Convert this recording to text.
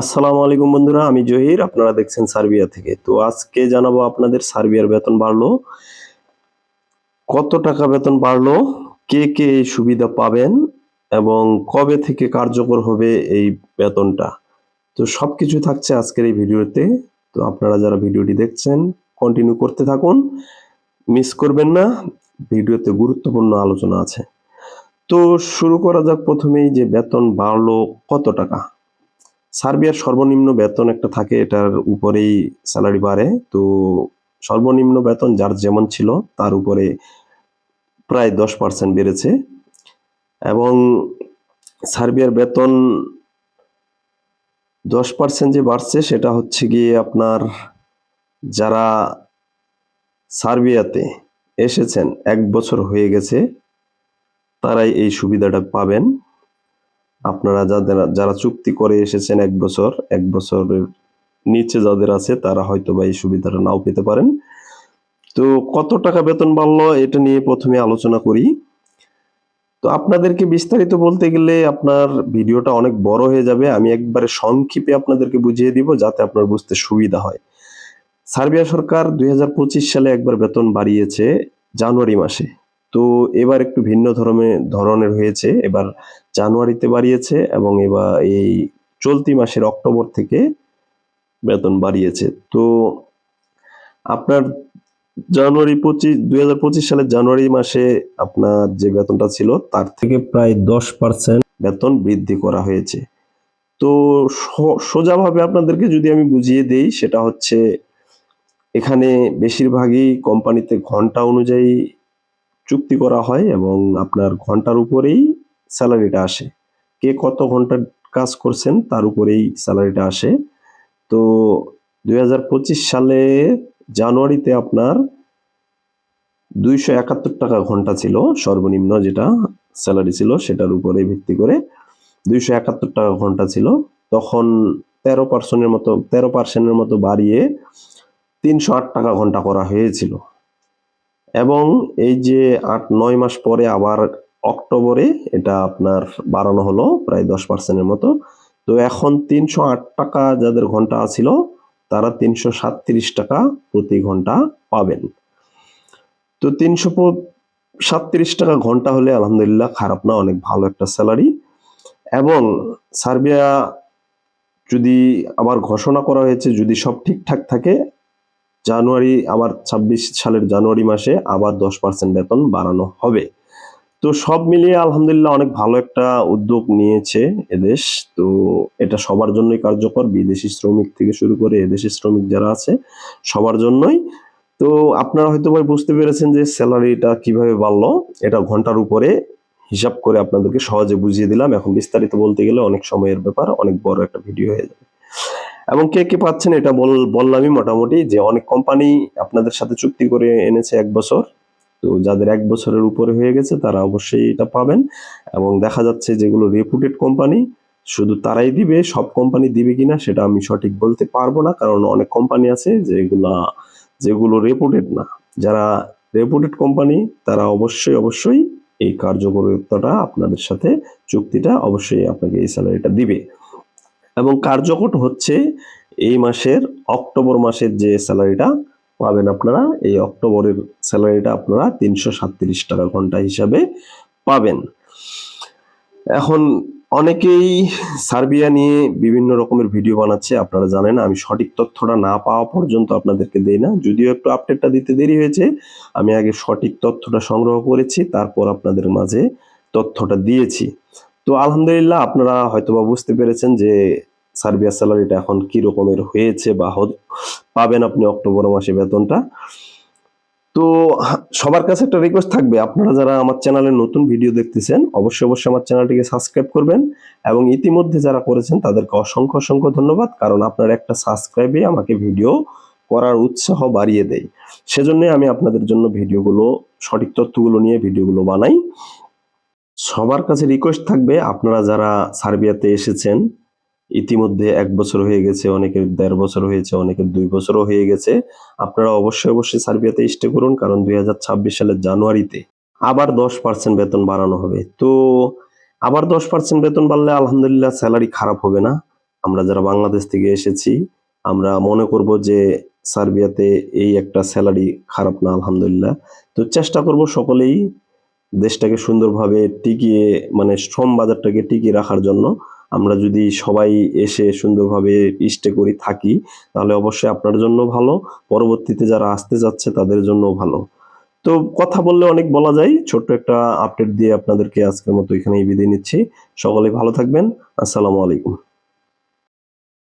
আসসালামু আলাইকুম বন্ধুরা, আমি জহির, আপনারা দেখছেন সার্বিয়া থেকে। তো আজকে জানাব আপনাদের সার্বিয়ার বেতন বাড়লো। কত টাকা বেতন বাড়লো? কে কে সুবিধা পাবেন? এবং কবে থেকে কার্যকর হবে এই বেতনটা? তো সব কিছু থাকছে আজকের এই ভিডিওতে। তো আপনারা যারা ভিডিওটি দেখছেন কন্টিনিউ করতে থাকুন। মিস করবেন না, ভিডিওতে গুরুত্বপূর্ণ আলোচনা আছে। তো শুরু করা যাক প্রথমেই যে বেতন বাড়লো কত টাকা? সার্বিয়ার সর্বনিম্ন বেতন একটা থাকে, এটার উপরেই স্যালারি বাড়ে। তো সর্বনিম্ন বেতন যার যেমন ছিল, তার উপরে প্রায় দশ পার্সেন্ট বেড়েছে। এবং সার্বিয়ার বেতন দশ পার্সেন্ট যে বাড়ছে, সেটা হচ্ছে গিয়ে আপনার যারা সার্বিয়াতে এসেছেন, এক বছর হয়ে গেছে, তারাই এই সুবিধাটা পাবেন। আপনারা যাদের, যারা চুক্তি করে এসেছেন এক বছর, এক বছরের নিচে যাদের আছে, তারা হয়তো বা এই সুবিধাটা নাও পেতে পারেন। তো কত টাকা বেতন বাড়লো এটা নিয়ে প্রথমে আলোচনা করি। তো আপনাদেরকে বিস্তারিত বলতে গেলে আপনার ভিডিওটা অনেক বড় হয়ে যাবে। আমি একবারে সংক্ষেপে আপনাদেরকে বুঝিয়ে দিব যাতে আপনার বুঝতে সুবিধা হয়। সার্বিয়া সরকার দুই হাজার পঁচিশ সালে একবার বেতন বাড়িয়েছে জানুয়ারি মাসে। তো এবার একটু ভিন্ন ধরনের ধরনের হয়েছে। এবার জানুয়ারিতে বাড়িয়েছে এবং এবার এই চলতি মাসের অক্টোবর থেকে বেতন বাড়িয়েছে। তো আপনার জানুয়ারি পঁচিশ, দুই হাজার পঁচিশ সালের জানুয়ারি মাসে আপনার যে বেতনটা ছিল, তার থেকে প্রায় দশ পার্সেন্ট বেতন বৃদ্ধি করা হয়েছে। তো সোজাভাবে আপনাদেরকে যদি আমি বুঝিয়ে দেই, সেটা হচ্ছে এখানে বেশিরভাগই কোম্পানিতে ঘণ্টা অনুযায়ী চুক্তি করা হয় এবং আপনার ঘণ্টার উপরেই স্যালারিটা আসে। কে কত ঘণ্টা কাজ করছেন তার উপরেই স্যালারিটা আসে। তো দুই হাজার পঁচিশ সালে জানুয়ারিতে আপনার দুইশো একাত্তর টাকা ঘণ্টা ছিল সর্বনিম্ন যেটা স্যালারি ছিল সেটার উপরে ভিত্তি করে দুইশো একাত্তর টাকা ঘণ্টা ছিল। তখন তেরো পার্সেন্টের মতো, তেরো পার্সেন্টের মতো বাড়িয়ে তিনশো আট টাকা ঘণ্টা করা হয়েছিল। এবং এই যে আট, নয় মাস পরে আবার অক্টোবরে এটা আপনার বাড়ানো হলো, প্রায় দশ পার্সেন্টের মতো। তো এখন তিনশো আট টাকা যাদের ঘণ্টা ছিল, তারা তিনশো সাতত্রিশ টাকা প্রতি ঘণ্টা পাবেন। তো তিনশো সাতত্রিশ টাকা ঘণ্টা হলে আলহামদুলিল্লাহ খারাপ না, অনেক ভালো একটা স্যালারি। এবং সার্বিয়া যদি আবার ঘোষণা করা হয়েছে, যদি সব ঠিকঠাক থাকে জানুয়ারি আবার ছাব্বিশ সালের জানুয়ারি মাসে আবার দশ পার্সেন্ট বেতন বাড়ানো হবে। তো সব মিলিয়ে আলহামদুলিল্লাহ অনেক ভালো একটা উদ্যোগ নিয়েছে এদেশ। তো এটা সবার জন্যই কার্যকর। বিদেশি শ্রমিক থেকে শুরু করে এদেশি শ্রমিক যারা আছে, সবার জন্যই। তো আপনারা হয়তো ভাই বুঝতে পেরেছেন যে স্যালারিটা কীভাবে বাড়লো। এটা ঘণ্টার উপরে হিসাব করে আপনাদেরকে সহজে বুঝিয়ে দিলাম। এখন বিস্তারিত বলতে গেলে অনেক সময়ের ব্যাপার, অনেক বড় একটা ভিডিও হয়ে যাবে। এবং কে কে পাচ্ছেন এটা বল- বললামই মোটামুটি যে অনেক কোম্পানি আপনাদের সাথে চুক্তি করে এনেছে এক বছর। তো যাদের এক বছরের উপরে হয়ে গেছে তারা অবশ্যই এটা পাবেন এবং দেখা যাচ্ছে যেগুলো রেপুটেড কোম্পানি শুধু তারাই দিবে, সব কোম্পানি দিবে কিনা সেটা আমি সঠিক বলতে পারব না কারণ অনেক কোম্পানি আছে যেগুলা যেগুলো রেপুটেড না। যারা রেপুটেড কোম্পানি তারা অবশ্যই অবশ্যই এই কার্যকরিতাটা আপনাদের সাথে চুক্তিটা অবশ্যই আপনাকে এই স্যালারিটা দিবে। এবং কার্যকর হচ্ছে এই মাসের অক্টোবর মাসের যে স্যালারিটা পাবেন আপনারা, এই অক্টোবরের স্যালারিটা আপনারা তিনশো সাতত্রিশ টাকা ঘণ্টা হিসাবে পাবেন। এখন অনেকেই সার্বিয়া নিয়ে বিভিন্ন রকমের ভিডিও বানাচ্ছে, আপনারা জানেন, আমি সঠিক তথ্যটা না পাওয়া পর্যন্ত আপনাদেরকে দেই না। যদিও একটু আপডেটটা দিতে দেরি হয়েছে, আমি আগে সঠিক তথ্যটা সংগ্রহ করেছি, তারপর আপনাদের মাঝে তথ্যটা দিয়েছি। তো আলহামদুলিল্লাহ আপনারা হয়তোবা বুঝতে পেরেছেন যে সার্বিয়া স্যালারিটা এখন কি রকমের হয়েছে বা পাবেন আপনি অক্টোবর মাসে বেতনটা। তো সবার কাছে একটা রিকোয়েস্ট থাকবে, আপনারা যারা আমার চ্যানেলে নতুন ভিডিও দেখতেছেন, অবশ্যই অবশ্যই আমার চ্যানেলটিকে সাবস্ক্রাইব করবেন এবং ইতিমধ্যে যারা করেছেন তাদেরকে অসংখ্য অসংখ্য ধন্যবাদ, কারণ আপনার একটা সাবস্ক্রাইবে আমাকে ভিডিও করার উৎসাহ বাড়িয়ে দেয়। সেজন্য আমি আপনাদের জন্য ভিডিওগুলো সঠিক তথ্যগুলো নিয়ে ভিডিওগুলো বানাই। সবার কাছে রিকোয়েস্ট থাকবে, আপনারা যারা সার্বিয়াতে এসেছেন, ইতিমধ্যে এক বছর হয়ে গেছে অনেকের দেড় বছর হয়েছে অনেকের দুই বছরও হয়ে গেছে, আপনারা অবশ্যই অবশ্যই সার্বিয়াতে স্টে করুন, কারণ দুই সালের জানুয়ারিতে আবার দশ পার্সেন্ট বেতন বাড়ানো হবে। তো আবার দশ পার্সেন্ট বেতন বাড়লে আলহামদুলিল্লাহ স্যালারি খারাপ হবে না। আমরা যারা বাংলাদেশ থেকে এসেছি, আমরা মনে করব যে সার্বিয়াতে এই একটা স্যালারি খারাপ না, আলহামদুলিল্লাহ। তো চেষ্টা করব সকলেই দেশটাকে সুন্দরভাবে টিকিয়ে মানে শ্রম বাজারটাকে টিকিয়ে রাখার জন্য আমরা যদি সবাই এসে সুন্দরভাবে ইস্টে করি থাকি, তাহলে অবশ্যই আপনার জন্য ভালো। পরবর্তীতে যারা আসতে যাচ্ছে, তাদের জন্য ভালো। তো কথা বললে অনেক বলা যায়। ছোট্ট একটা আপডেট দিয়ে আপনাদেরকে আজকের মতো এখানেই বিদায় নিচ্ছি। সকলে ভালো থাকবেন। আসসালামু আলাইকুম।